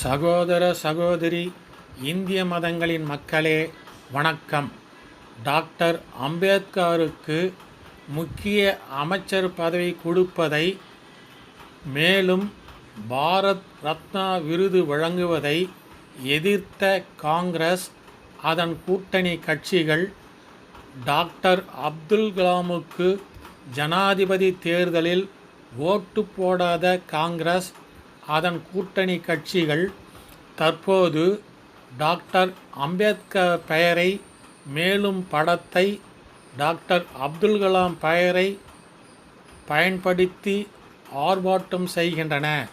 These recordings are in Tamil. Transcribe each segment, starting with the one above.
சகோதர சகோதரி இந்திய மதங்களின் மக்களே வணக்கம். டாக்டர் அம்பேத்கருக்கு முக்கிய அமைச்சர் பதவி கொடுப்பதை மேலும் பாரத் ரத்னா விருது வழங்குவதை எதிர்த்த காங்கிரஸ் அதன் கூட்டணி கட்சிகள் டாக்டர் அப்துல் கலாமுக்கு ஜனாதிபதி தேர்தலில் ஓட்டு போடாத காங்கிரஸ் அதன் கூட்டணி கட்சிகள் தற்போது டாக்டர் அம்பேத்கர் பெயரை மேலும் படத்தை டாக்டர் அப்துல் கலாம் பெயரை பயன்படுத்தி ஆர்ப்பாட்டம் செய்கின்றன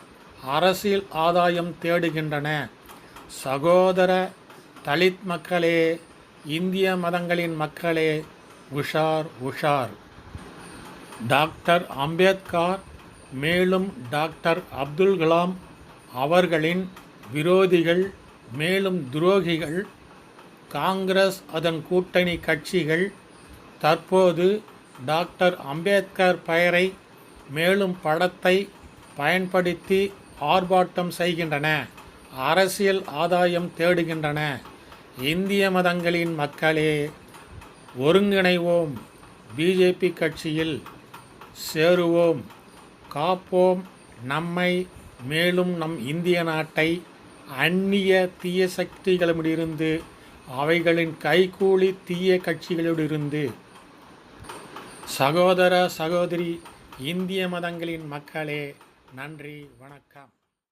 அரசியல் ஆதாயம் தேடுகின்றன. சகோதர தலித் மக்களே இந்திய மதங்களின் மக்களே உஷார் உஷார். டாக்டர் அம்பேத்கர் மேலும் டாக்டர் அப்துல் கலாம் அவர்களின் விரோதிகள் மேலும் துரோகிகள் காங்கிரஸ் அதன் கூட்டணி கட்சிகள் தற்போது டாக்டர் அம்பேத்கர் பெயரை மேலும் படத்தை பயன்படுத்தி ஆர்ப்பாட்டம் செய்கின்றன. அரசியல் ஆதாயம் தேடுகின்றன. இந்திய மதங்களின் மக்களே ஒருங்கிணைவோம். பிஜேபி கட்சியில் சேருவோம். காப்போம். நம்மை மேலும் நம் இந்திய நாட்டை அந்நிய தீய சக்திகளிடமிருந்து அவைகளின் கைகூலி தீய கட்சிகளிடமிருந்து. சகோதர சகோதரி இந்திய மதங்களின் மக்களே நன்றி வணக்கம்.